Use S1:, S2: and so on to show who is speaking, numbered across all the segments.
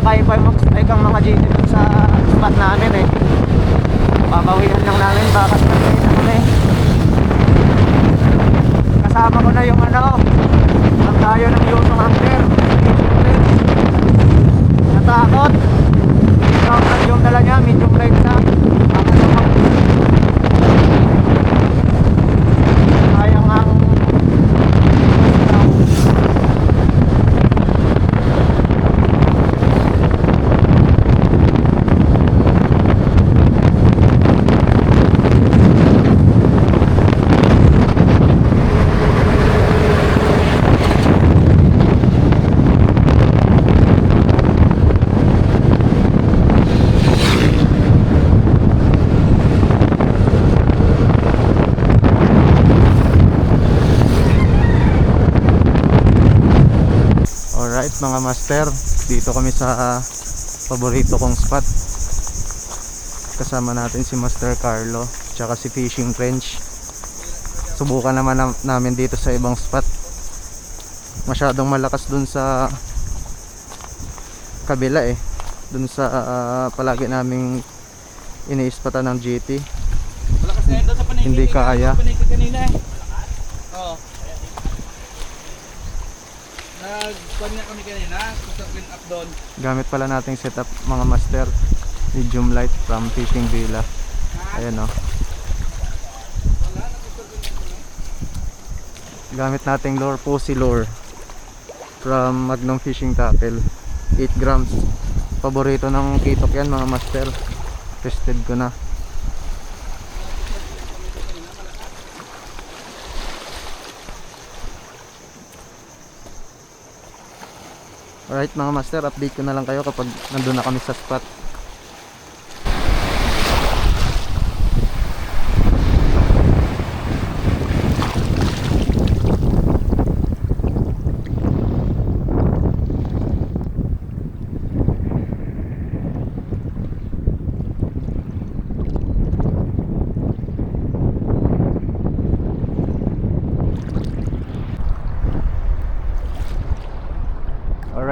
S1: Kakaiba yung mag-strike ang mga GT dun sa spot namin eh. Babawihan lang namin baka strike na kami. Kasama ko na yung ano, ang tayo ng Yuto Hunter. Natakot. Ikaw yung dala niya, medium light na. Ako naman. Sayang ang Alright mga master, dito kami sa paborito kong spot. Kasama natin si Master Carlo, tsaka si Fishing French. Subukan naman nam- namin dito sa ibang spot. Masyadong malakas dun sa kabila eh. Dun sa ah, palagi naming iniispatan ng GT.
S2: Malakas na yun doon sa paningin.
S1: Hindi kaya.
S2: Kanina eh. Nag-kwan nga kami kanina. Sa clean up doon.
S1: Gamit pala nating setup mga master. Medium light from Fishing Villa. Ayan o. Gamit nating lure Pussy lure from Magnum Fishing Tackle 8 grams Paborito ng kitok yan mga master Tested ko na Alright mga master, update ko na lang kayo kapag nandun na kami sa spot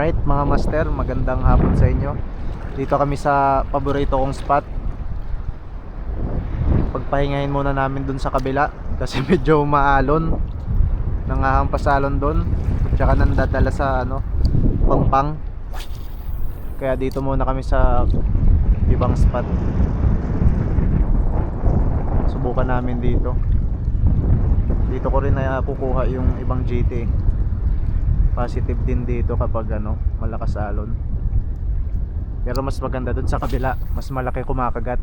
S1: Alright mga master, magandang hapon sa inyo. Dito kami sa paborito kong spot. Pagpahingahin muna namin dun sa kabila Kasi medyo maalon Nangahampasalon dun. Tsaka nandadala sa ano Pangpang. Kaya dito muna kami sa ibang spot. Subukan namin dito. Dito ko rin na kukuha yung ibang GT positive din dito kapag ano malakas alon. Pero mas maganda dun sa kabila mas malaki kumakagat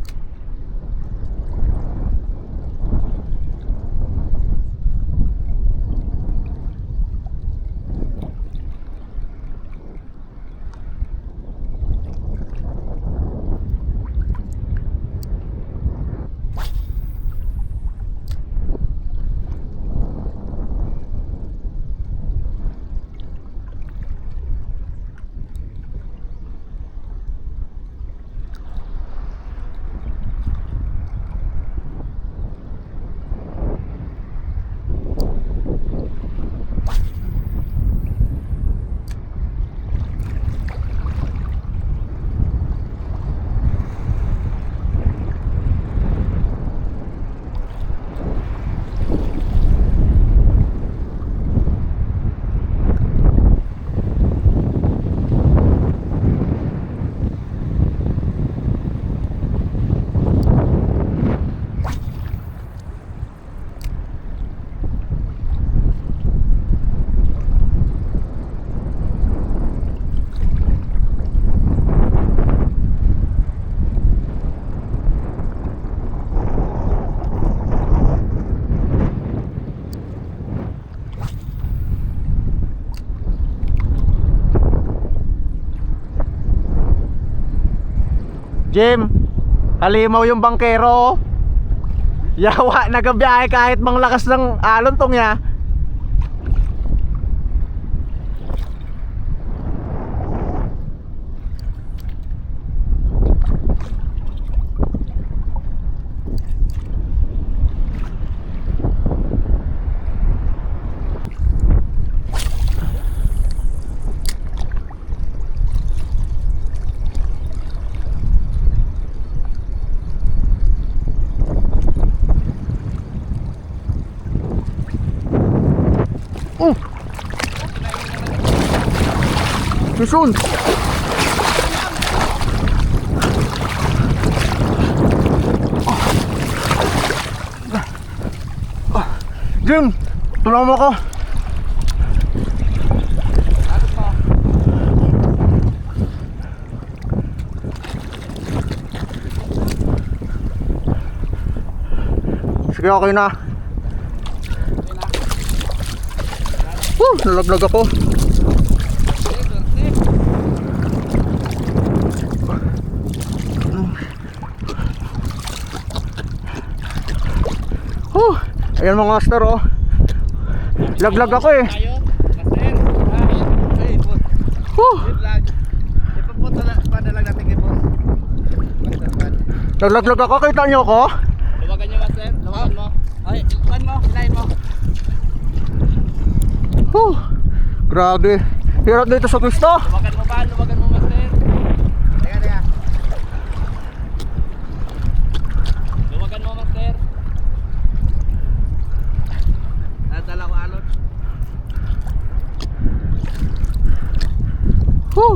S1: Jim halimaw yung bangkero oh. yawa nagabiyahe kahit mang lakas ng alon tong ya Susun! Jim, tulungan mo ako. Sige, okay na. Woo, nalaglag ako.
S2: Okay, swerte.
S1: Woo, ayan mga master oh. Laglag ako eh.
S2: Tayo. Master. Hey, boss.
S1: Woo,
S2: Hey, vlog. Ipapunta na, paano lang natin kay boss. Master, pan.
S1: nalaglag ako. Kita niyo ako?
S2: Luwagan niyo, master. Luwagan mo. Ay, luwagan mo. Hilahin mo.
S1: Woo, grabe. Hirap dito sa Cristo.
S2: Luwagan mo ba? Luwagan mo, master. Teka, teka. Luwagan mo, master. Ah, dala ko alon.
S1: Woo,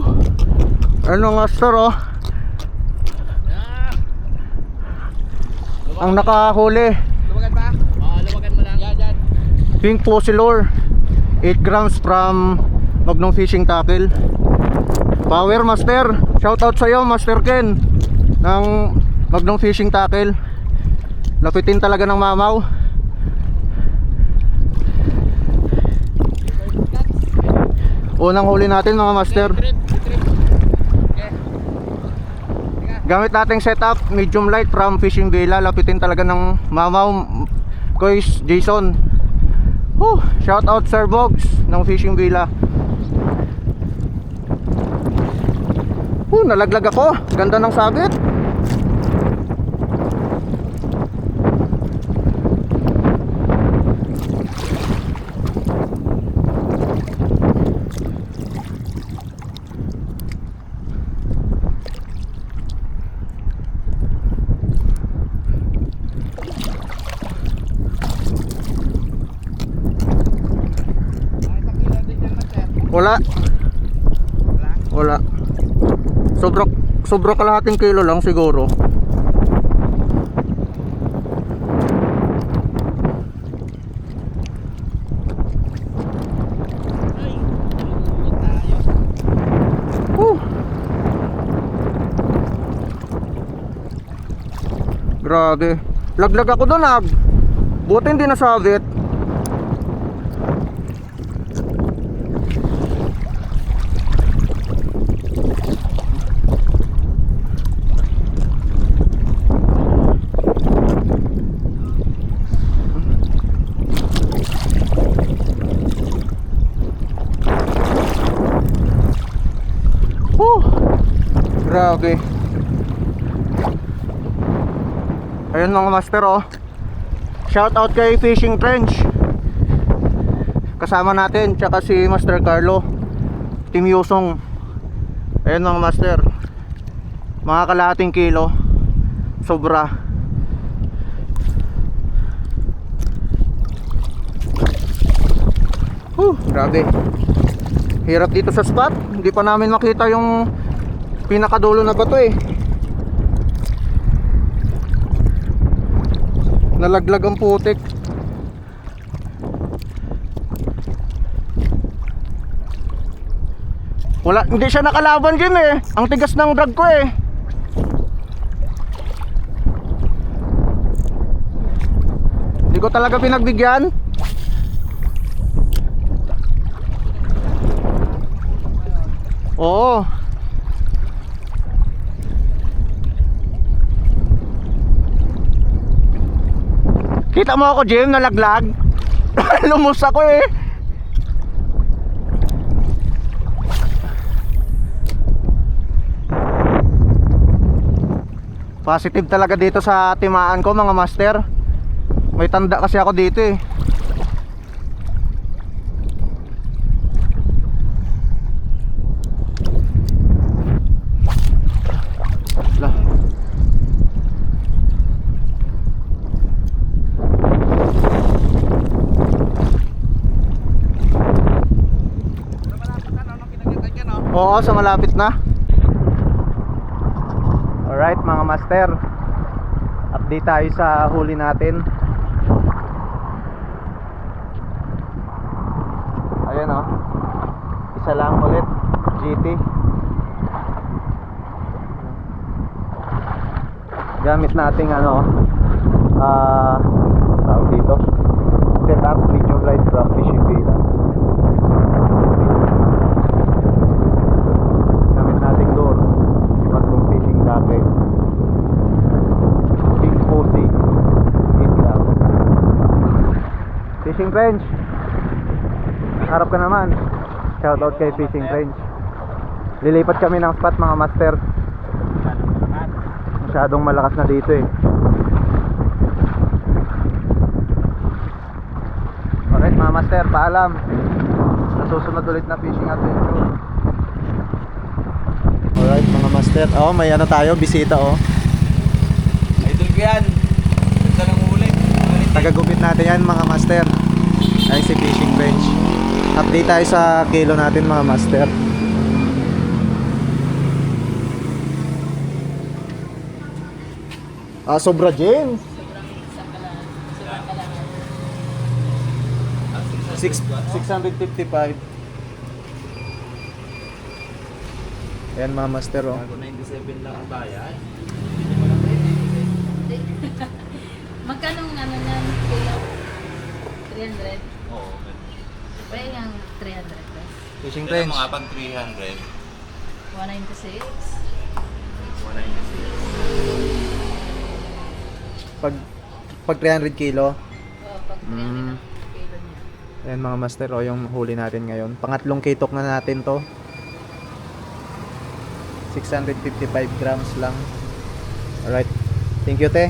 S1: ano master oh.
S2: Ah.
S1: Ang nakahuli.
S2: Luwagan pa? Oo, luwagan mo lang. Yan, yan.
S1: Pink Pussy Lure 8 grams from Magnum Fishing Tackle Power Master Shout out sa'yo Master Ken ng Magnum Fishing Tackle Lapitin talaga ng mamaw Unang huli natin mga master Gamit nating setup medium light from Fishing Villa Lapitin talaga ng mamaw Kois Jason. Whew, shout out Sir Bogs ng Fishing Villa. Whew, nalaglag ako. Ganda ng sabit Wala
S2: Wala.
S1: Sobra Sobra kalahating kilo lang siguro. Grabe. Laglag ako doon, ag. Buti hindi nasabit. Grabe. Ayun mga master oh. Shout out kay Fishing Trench. Kasama natin tsaka si Master Carlo. Team Yusong. Ayun mga master. Mga kalahating kilo. Sobra. Huh, grabe. Hirap dito sa spot. Hindi pa namin makita yung pinakadulo na bato eh. Nalaglag ang putik. Wala, hindi siya nakalaban din eh. Ang tigas ng drag ko eh. Hindi ko talaga pinagbigyan. Oo. Kita mo ako, Jim, nalaglag. Lumus ako eh. Positive talaga dito sa timaan ko, mga master. May tanda kasi ako dito eh. Oo, so malapit na. Alright mga master. Update tayo sa huli natin. Ayan oh. Isa lang ulit. GT. Gamit nating ano ah tawag dito. Set up medium light from fishing villa. Gamit nating lure. Tatlong fishing jacket. Big pussy. 8 gram. Fishing French. Harap ka naman. Shoutout kay Fishing French. Lilipat kami ng spot mga master. Masyadong malakas na dito eh. Alright mga master, paalam. Sa susunod ulit na fishing adventure. Alright mga master. Oh, may ano tayo, bisita oh.
S2: Idol ko yan. Ganda ng huli.
S1: Tagagupit natin yan mga master. Ay si Fishing Bench. Update tayo sa kilo natin mga master. Ah, sobra James. Six, 655. Ayan mga master oh.
S2: 97 lang ang bayad.
S3: Magkano ang ano niyan? Kilo? 300?
S2: Oo.
S3: Ba yung 300 ba?
S1: Fishing
S2: mga pag 300.
S3: 196?
S2: 196.
S1: Pag pag 300 kilo.
S3: Oo, pag 300
S1: Mm.
S3: ang kilo niya.
S1: Ayan mga master, oh, yung huli natin ngayon. Pangatlong kitok na natin to. 655 grams lang. Alright. Thank you, te.